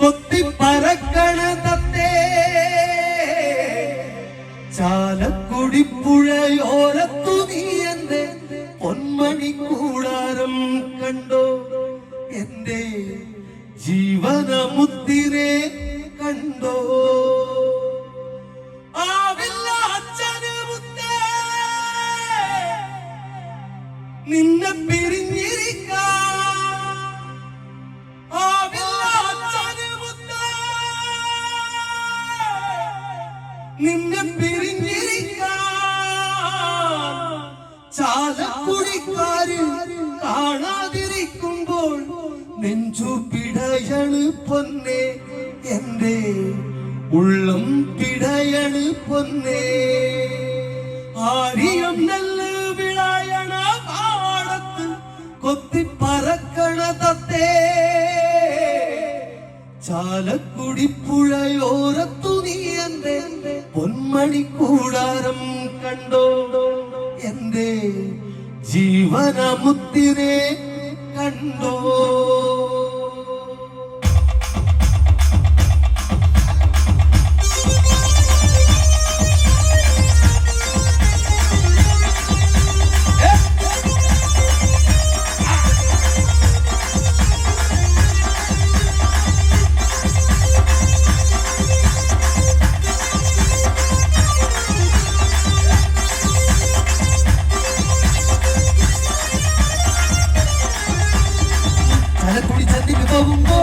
കൊത്തി പരക്കണ തത്തേ ചാലക്കുടിപ്പുഴയോരത്തു നീ എന്റെ പൊന്മണി കൂടാരം കണ്ടോ? എന്റെ ജീവനമുത്തിനെ കണ്ടോ? നിന്നെ പിരിഞ്ഞിരിക്കാം നിന്നെ പിരിഞ്ഞിരിക്കാൻ ചാലക്കുടിക്കാര് കാണാതിരിക്കുമ്പോൾ നെഞ്ചു പിടയണ് പൊന്നെ എന്റെ ഉള്ളം പിടയണ് പൊന്നെ. ആരിയം നെല്ല് വിളയണ പാടത്ത് കൊത്തി ചാലക്കുടിപ്പുഴയോരത്തു നീ എന്റെ പൊന്മണി കൂടാരം കണ്ടോ? എന്റെ ജീവനമുത്തിനെ കണ്ടോ? വിഭവുമ്പോ